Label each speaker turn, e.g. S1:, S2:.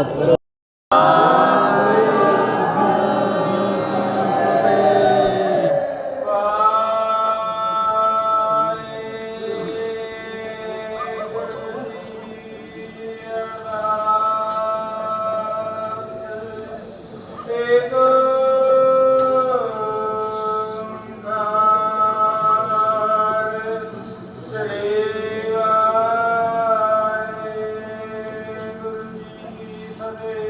S1: Shabbat. Hare